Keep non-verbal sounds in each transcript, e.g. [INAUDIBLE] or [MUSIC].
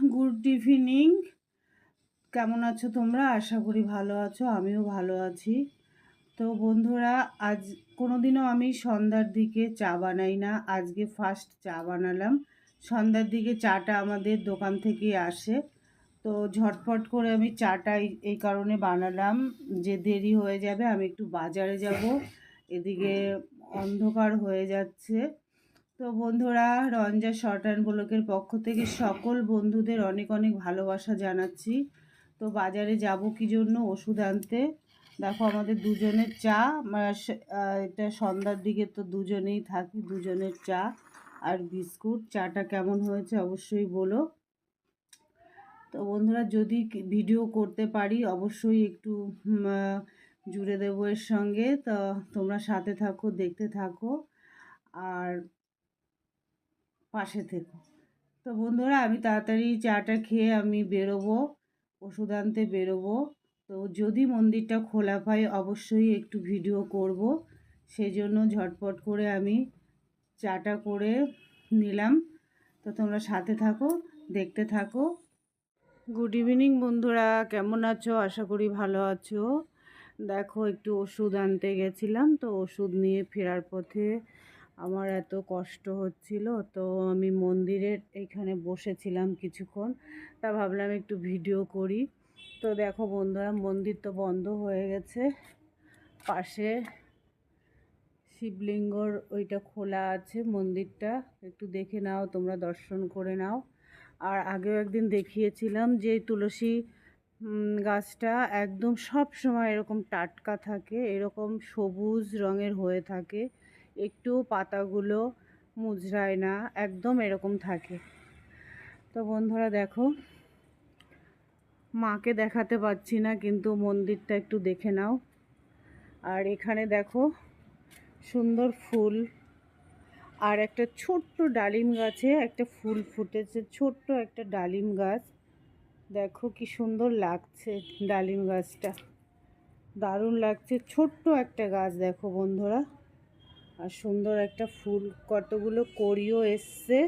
Good evening কেমন আছো তোমরা? আশা করি ভালো আছো, আমিও ভালো আছি। তো বন্ধুরা, আজ কোনো দিনও আমি সন্ধ্যার দিকে চা বানাই না, আজকে ফার্স্ট চা বানালাম। সন্ধ্যার দিকে চাটা আমাদের দোকান থেকে আসে। তো ঝটফট করে আমি চাটা এই কারণে বানালাম যে দেরি হয়ে যাবে, আমি একটু বাজারে যাব। এদিকে অন্ধকার হয়ে যাচ্ছে। তো বন্ধুরা, রঞ্জা শর্ট অ্যান্ড ব্লকের পক্ষ থেকে সকল বন্ধুদের অনেক অনেক ভালোবাসা জানাচ্ছি। তো বাজারে যাব কি জন্য? ওষুধ আনতে। দেখো আমাদের দুজনের চা এটা সন্ধ্যার দিকে তো দুজনেই থাকি, দুজনের চা আর বিস্কুট। চাটা কেমন হয়েছে অবশ্যই বলো। তো বন্ধুরা, যদি ভিডিও করতে পারি, অবশ্যই একটু জুড়ে দেবো এর সঙ্গে। তো তোমরা সাথে থাকো, দেখতে থাকো। আর পাশে থেকো। তো বন্ধুরা, আমি তাড়াতাড়ি চাটা খেয়ে আমি বেরোবো, ওষুধ আনতে বেরোবো। তো যদি মন্দিরটা খোলা পাই, অবশ্যই একটু ভিডিও করব। সেই জন্য ঝটপট করে আমি চাটা করে নিলাম। তো তোমরা সাথে থাকো, দেখতে থাকো। গুড ইভিনিং বন্ধুরা, কেমন আছো? আশা করি ভালো আছো। দেখো, একটু ওষুধ আনতে গেছিলাম, তো ওষুধ নিয়ে ফেরার পথে আমার এত কষ্ট হচ্ছিল, তো আমি মন্দিরের এখানে বসেছিলাম কিছুক্ষণ। তা ভাবলাম একটু ভিডিও করি। তো দেখো বন্ধুরা, মন্দির তো বন্ধ হয়ে গেছে। পাশে শিবলিঙ্গর ওইটা খোলা আছে মন্দিরটা। একটু দেখে নাও, তোমরা দর্শন করে নাও। আর আগেও একদিন দেখিয়েছিলাম যে তুলসী গাছটা একদম সব সময় এরকম টাটকা থাকে, এরকম সবুজ রঙের হয়ে থাকে। একটু পাতাগুলো মুজরায় না, একদম এরকম থাকে। তো বন্ধুরা দেখো, মাকে দেখাতে পাচ্ছি না, কিন্তু মন্দিরটা একটু দেখে নাও। আর এখানে দেখো, সুন্দর ফুল। আর একটা ছোট্ট ডালিম গাছে একটা ফুল ফুটেছে, ছোট্ট একটা ডালিম গাছ। দেখো কি সুন্দর লাগছে ডালিম গাছটা। দারুণ লাগছে, ছোট্ট একটা গাছ দেখো বন্ধুরা। আর সুন্দর একটা ফুল, কতগুলো করিও এসছে।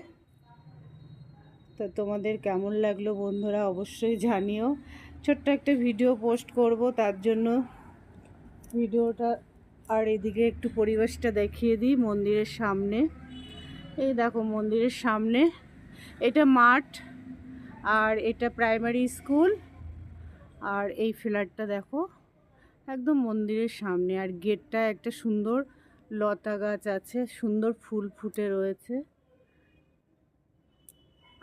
তো তোমাদের কেমন লাগল বন্ধুরা অবশ্যই জানিও। ছোট্ট একটা ভিডিও পোস্ট করব, তার জন্য ভিডিওটা আর এদিকে একটু পরিবেশটা দেখিয়ে দিই মন্দিরের সামনে। এই দেখো মন্দিরের সামনে, এটা মাঠ আর এটা প্রাইমারি স্কুল। আর এই ফ্ল্যাটটা দেখো, একদম মন্দিরের সামনে। আর গেটটা একটা সুন্দর লতা গাছ আছে, সুন্দর ফুল ফুটে রয়েছে।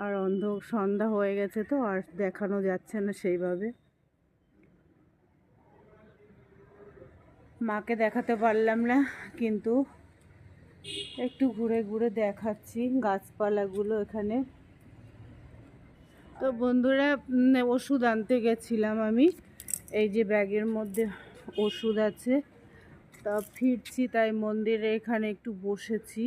আর অন্ধ, সন্ধ্যা হয়ে গেছে তো, আর দেখানো যাচ্ছে না সেইভাবে। মাকে দেখাতে পারলাম না, কিন্তু একটু ঘুরে ঘুরে দেখাচ্ছি গাছপালাগুলো এখানে। তো বন্ধুরা ওষুধ আনতে গেছিলাম আমি। এই যে ব্যাগের মধ্যে ওষুধ আছে। তা ফিরছি, তাই মন্দিরে এখানে একটু বসেছি।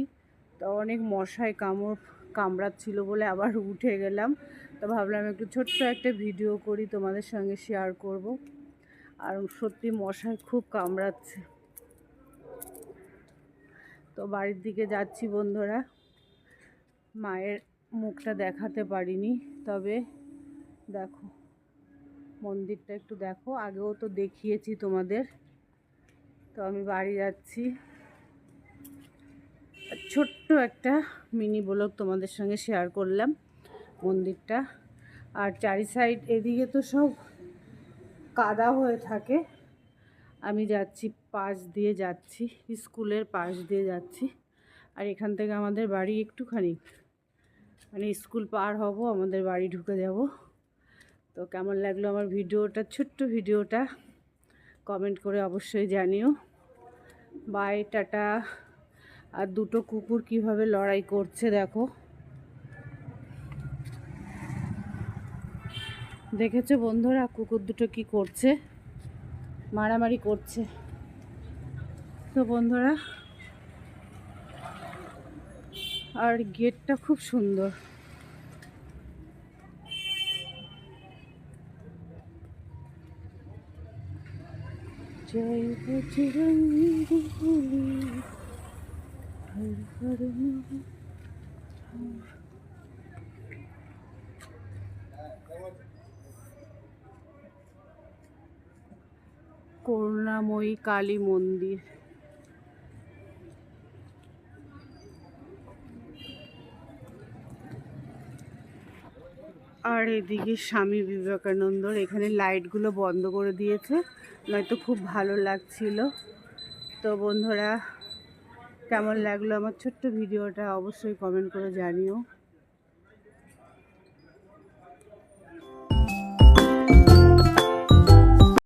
তা অনেক মশায় কামড় কামড়াচ্ছিল বলে আবার [LAUGHS] উঠে গেলাম। তো ভাবলাম একটু ছোট্ট একটা ভিডিও করি, তোমাদের সঙ্গে শেয়ার করব। আর সত্যি মশায় খুব কামড়াচ্ছে। তো বাড়ির দিকে যাচ্ছি বন্ধুরা। মায়ের মুখটা দেখাতে পারিনি, তবে দেখো, মন্দিরটা একটু দেখো। আগেও তো দেখিয়েছি তোমাদের। তো আমি বাড়ি যাচ্ছি। ছোট্ট একটা মিনি ব্লগ তোমাদের সঙ্গে শেয়ার করলাম মন্দিরটা। আর চারি সাইড এদিকে তো সব কাদা হয়ে থাকে। আমি যাচ্ছি, পাশ দিয়ে যাচ্ছি, স্কুলের পাশ দিয়ে যাচ্ছি। আর এখান থেকে আমাদের বাড়ি একটুখানি মানে স্কুল পার হব, আমাদের বাড়ি ঢুকে যাব। তো কেমন লাগল আমার ভিডিওটা, ছোট্ট ভিডিওটা? কমেন্ট করে অবশ্যই জানিও। By, tata. আর দুটো কুকুর কীভাবে লড়াই করছে দেখো। দেখেছ বন্ধুরা কুকুর দুটো কি করছে? মারামারি করছে। তো বন্ধুরা, আর গেটটা খুব সুন্দর। জয় বজরঙ্গ হর হর করুণাময়ী কালী মন্দির। আর এদিকে স্বামী বিবেকানন্দর এখানে লাইটগুলো বন্ধ করে দিয়েছে। নয়তো খুব ভালো লাগছিল। তো বন্ধুরা, কেমন লাগল আমার ছোট্ট ভিডিওটা অবশ্যই কমেন্ট করে জানিও।